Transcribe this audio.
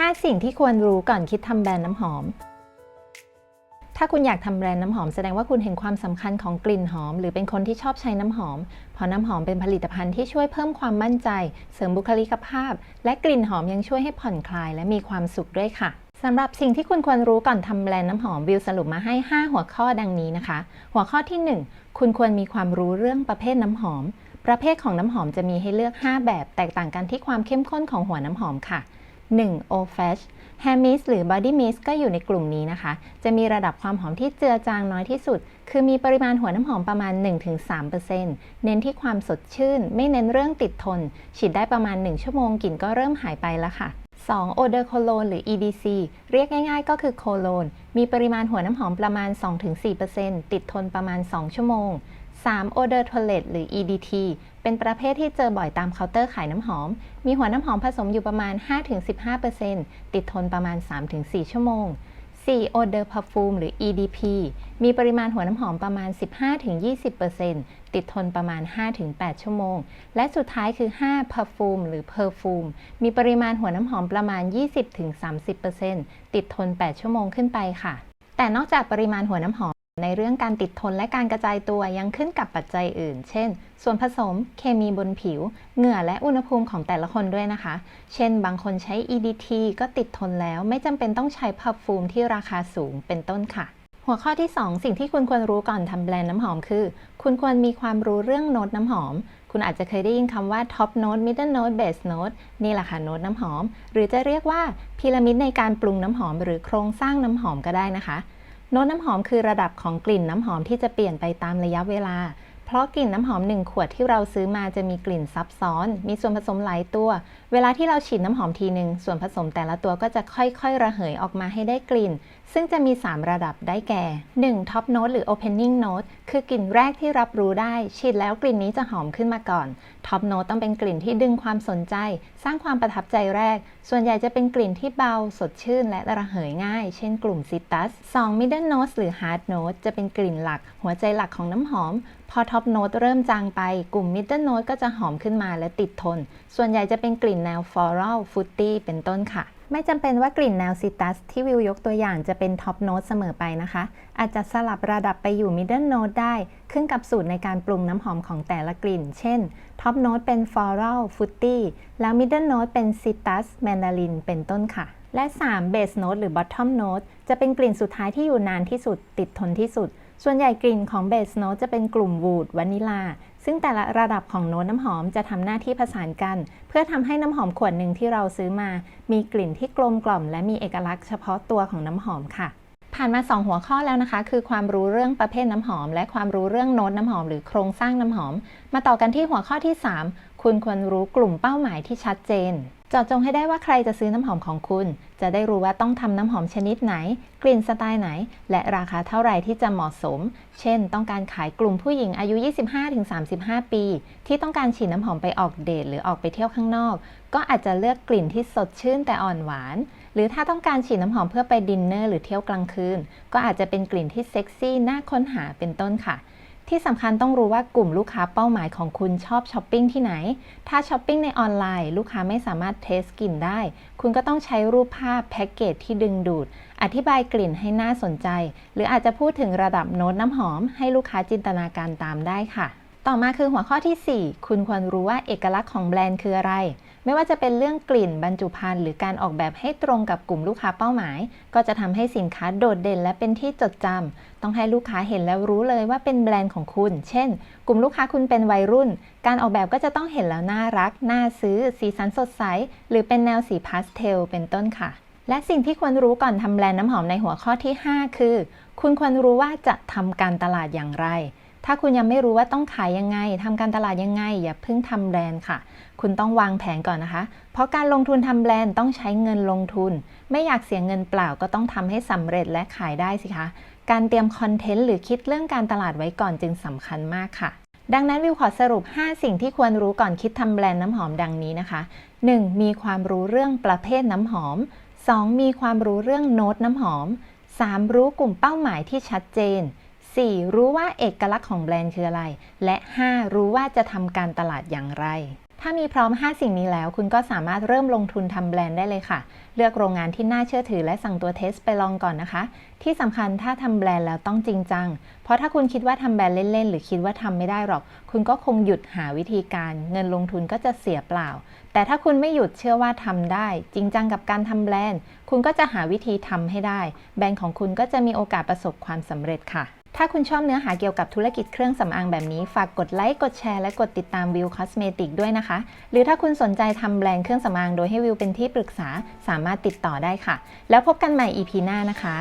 5 สิ่งที่ควรรู้ก่อนคิดทำแบรนด์น้ำหอม ถ้าคุณอยากทำแบรนด์น้ำหอมแสดงว่าคุณเห็นความสำคัญของกลิ่นหอม หรือเป็นคนที่ชอบใช้น้ำหอม เพราะน้ำหอมเป็นผลิตภัณฑ์ที่ช่วยเพิ่มความมั่นใจ เสริมบุคลิกภาพ และกลิ่นหอมยังช่วยให้ผ่อนคลายและมีความสุขด้วยค่ะสำหรับสิ่งที่คุณควรรู้ก่อนทำแบรนด์น้ำหอมวิวสรุปมาให้ 5 หัวข้อดังนี้นะคะ หัวข้อที่ 1 คุณควรมีความรู้เรื่องประเภทน้ำหอม ประเภทของน้ำหอมจะมีให้เลือก 5 แบบแตกต่างกันที่ความเข้มข้นของหัวน้ำหอมค่ะ 1. o Fash Hair Mist หรือ Body Mist ก็อยู่ในกลุ่มนี้นะคะ จะมีระดับความหอมที่เจือจางน้อยที่สุด คือมีปริมาณหัวน้ำหอมประมาณ 1-3%เน้นที่ความสดชื่น ไม่เน้นเรื่องติดทน ฉีดได้ประมาณ 1 ชั่วโมงกลิ่นก็เริ่มหายไปแล้วค่ะ 2. Odor Cologne หรือ EDC เรียกง่ายๆ ก็คือโคโลน มีปริมาณหัวน้ำหอมประมาณ 2-4%ติดทนประมาณ 2 ชั่วโมง 3. Odor Toilette หรือ EDT เป็นประเภทที่เจอบ่อยตามเคาน์เตอร์ขายน้ำหอม มีหัวน้ำหอมผสมอยู่ประมาณ 5-15%ติดทนประมาณ 3-4 ชั่วโมง 4. Odor Perfume หรือ EDP มีปริมาณหัวน้ำหอมประมาณ 15-20%ติดทนประมาณ 5-8 ชั่วโมง และสุดท้ายคือ 5. Perfume หรือ Perfume มีปริมาณหัวน้ำหอมประมาณ 20-30%ติดทน 8 ชั่วโมงขึ้นไปค่ะ แต่นอกจากปริมาณหัวน้ำหอม ในเรื่องการติดทนและการกระจายตัวยังขึ้นกับปัจจัยอื่น เช่น ส่วนผสม เคมีบนผิว เหงื่อและอุณหภูมิของแต่ละคนด้วยนะคะ เช่น บางคนใช้ EDT ก็ติดทนแล้ว ไม่จำเป็นต้องใช้พัฟฟูมที่ราคาสูงเป็นต้นค่ะ หัวข้อที่ 2 สิ่งที่คุณควรรู้ก่อนทำแบรนด์น้ำหอมคือ คุณควรมีความรู้เรื่องโน้ตน้ำหอม คุณอาจจะเคยได้ยินคำว่า top note middle note base note นี่แหละค่ะโน้ตน้ำหอม หรือจะเรียกว่าพีระมิดในการปรุงน้ำหอม หรือโครงสร้างน้ำหอมก็ได้นะคะ โน้ตน้ำหอมคือระดับของกลิ่นน้ำหอมที่จะเปลี่ยนไปตามระยะเวลา ราะกลิ่นน้ำหอม 1 ขวดที่เราซื้อมาจะมีกลิ่นซับซ้อน มีส่วนผสมหลายตัว เวลาที่เราฉีดน้ำหอมทีหนึ่งส่วนผสมแต่ละตัวก็จะค่อยๆ ระเหยออกมาให้ได้กลิ่น ซึ่งจะมี 3 ระดับได้แก่ 1. Top Note หรือ Opening Note คือกลิ่นแรกที่รับรู้ได้ ฉีดแล้วกลิ่นนี้จะหอมขึ้นมาก่อน Top Note ต้องเป็นกลิ่นที่ดึงความสนใจ สร้างความประทับใจแรก ส่วนใหญ่จะเป็นกลิ่นที่เบา สดชื่น และระเหยง่าย เช่นกลุ่มซิตรัส 2. Middle Note หรือ Hard Note จะเป็นกลิ่นหลัก หัวใจหลักของน้ำหอม พอ Top Note เริ่มจางไป กลุ่ม Middle Note ก็จะหอมขึ้นมาและติดทน ส่วนใหญ่จะเป็นกลิ่นแนว Floral Fruity เป็นต้นค่ะ ไม่จำเป็นว่ากลิ่นแนวซิตัสที่วิวยกตัวอย่างจะเป็นท็อปโน้ตเสมอไปนะคะ อาจจะสลับระดับไปอยู่มิดเดิลโน้ตได้ขึ้นกับสูตรในการปรุงน้ำหอมของแต่ละกลิ่น เช่นท็อปโน้ตเป็นฟลอรัลฟรุตตี้แล้วมิดเดิลโน้ตเป็นซิตัสแมนดารินเป็นต้นค่ะและ3เบสโน้ตหรือบอททอมโน้ตจะเป็นกลิ่นสุดท้ายที่อยู่นานที่สุด ติดทนที่สุดส่วนใหญ่กลิ่นของเบสโน้ตจะเป็นกลุ่มวูดวานิลา ซึ่งแต่ละระดับของโน้ตน้ำหอมจะทำหน้าที่ผสานกัน เพื่อทำให้น้ำหอมขวดหนึ่งที่เราซื้อมา มีกลิ่นที่กลมกล่อม และมีเอกลักษณ์เฉพาะตัวของน้ำหอมค่ะ ผ่านมา 2 หัวข้อแล้วนะคะ คือความรู้เรื่องประเภทน้ำหอม และความรู้เรื่องโน้ตน้ำหอม หรือโครงสร้างน้ำหอม มาต่อกันที่หัวข้อที่ 3 คุณควรรู้กลุ่มเป้าหมายที่ชัดเจน จาะจงให้ได้ว่าใครจะซื้อน้ำหอมของคุณ จะได้รู้ว่าต้องทำน้ำหอมชนิดไหน กลิ่นสไตล์ไหน และราคาเท่าไหร่ที่จะเหมาะสม เช่น ต้องการขายกลุ่มผู้หญิงอายุ 25-35 ปี ที่ต้องการฉีดน้ำหอมไปออกเดทหรือออกไปเที่ยวข้างนอก ก็อาจจะเลือกกลิ่นที่สดชื่นแต่อ่อนหวาน หรือถ้าต้องการฉีดน้ำหอมเพื่อไปดินเนอร์หรือเที่ยวกลางคืน ก็อาจจะเป็นกลิ่นที่เซ็กซี่น่าค้นหาเป็นต้นค่ะ ที่สำคัญต้องรู้ว่ากลุ่มลูกค้าเป้าหมายของคุณชอบช้อปปิ้งที่ไหน ถ้าช้อปปิ้งในออนไลน์ ลูกค้าไม่สามารถเทสกลิ่นได้ คุณก็ต้องใช้รูปภาพแพ็กเกจที่ดึงดูด อธิบายกลิ่นให้น่าสนใจ หรืออาจจะพูดถึงระดับโน้ตน้ำหอม ให้ลูกค้าจินตนาการตามได้ค่ะ ต่อมาคือหัวข้อที่ 4 คุณควรรู้ว่าเอกลักษณ์ของแบรนด์คืออะไร ไม่ว่าจะเป็นเรื่องกลิ่นบรรจุภัณฑ์หรือการออกแบบให้ตรงกับกลุ่มลูกค้าเป้าหมาย ก็จะทำให้สินค้าโดดเด่นและเป็นที่จดจำต้องให้ลูกค้าเห็นแล้วรู้เลยว่าเป็นแบรนด์ของคุณ เช่น กลุ่มลูกค้าคุณเป็นวัยรุ่น การออกแบบก็จะต้องเห็นแล้วน่ารัก น่าซื้อ สีสันสดใส หรือเป็นแนวสีพาสเทล เป็นต้นค่ะ และสิ่งที่ควรรู้ก่อนทำแบรนด์น้ำหอมในหัวข้อที่ 5 คือ คุณควรรู้ว่าจะทำการตลาดอย่างไร ถ้าคุณยังไม่รู้ว่าต้องขายยังไงทำการตลาดยังไง อย่าเพิ่งทำแบรนด์ค่ะ คุณต้องวางแผนก่อนนะคะ เพราะการลงทุนทำแบรนด์ต้องใช้เงินลงทุน ไม่อยากเสียเงินเปล่าก็ต้องทำให้สำเร็จและขายได้สิคะ การเตรียมคอนเทนต์หรือคิดเรื่องการตลาดไว้ก่อนจึงสำคัญมากค่ะ ดังนั้นวิวขอสรุป 5 สิ่งที่ควรรู้ก่อนคิดทำแบรนด์น้ำหอมดังนี้นะคะ 1. มีความรู้เรื่องประเภทน้ำหอม 2. มีความรู้เรื่องโน้ตน้ำหอม 3. รู้กลุ่มเป้าหมายที่ชัดเจน 4. รู้ว่าเอกลักษณ์ของแบรนด์คืออะไร และ 5. รู้ว่าจะทำการตลาดอย่างไร ถ้ามีพร้อม 5 สิ่งนี้แล้ว คุณก็สามารถเริ่มลงทุนทำแบรนด์ได้เลยค่ะ เลือกโรงงานที่น่าเชื่อถือและสั่งตัวเทสไปลองก่อนนะคะ ที่สำคัญถ้าทำแบรนด์แล้วต้องจริงจัง เพราะถ้าคุณคิดว่าทำแบรนด์เล่นๆ หรือคิดว่าทำไม่ได้หรอก คุณก็คงหยุดหาวิธีการ เงินลงทุนก็จะเสียเปล่า แต่ถ้าคุณไม่หยุดเชื่อว่าทำได้ จริงจังกับการทำแบรนด์ คุณก็จะหาวิธีทำให้ได้ แบรนด์ของคุณก็จะมีโอกาสประสบความสำเร็จค่ะ ถ้าคุณชอบเนื้อหาเกี่ยวกับธุรกิจเครื่องสำอางแบบนี้ ฝากกดไลค์ กดแชร์ และกดติดตามวิวคอสเมติกด้วยนะคะ หรือถ้าคุณสนใจทำแบรนด์เครื่องสำอางโดยให้วิวเป็นที่ปรึกษา สามารถติดต่อได้ค่ะ แล้วพบกันใหม่ EP หน้านะคะ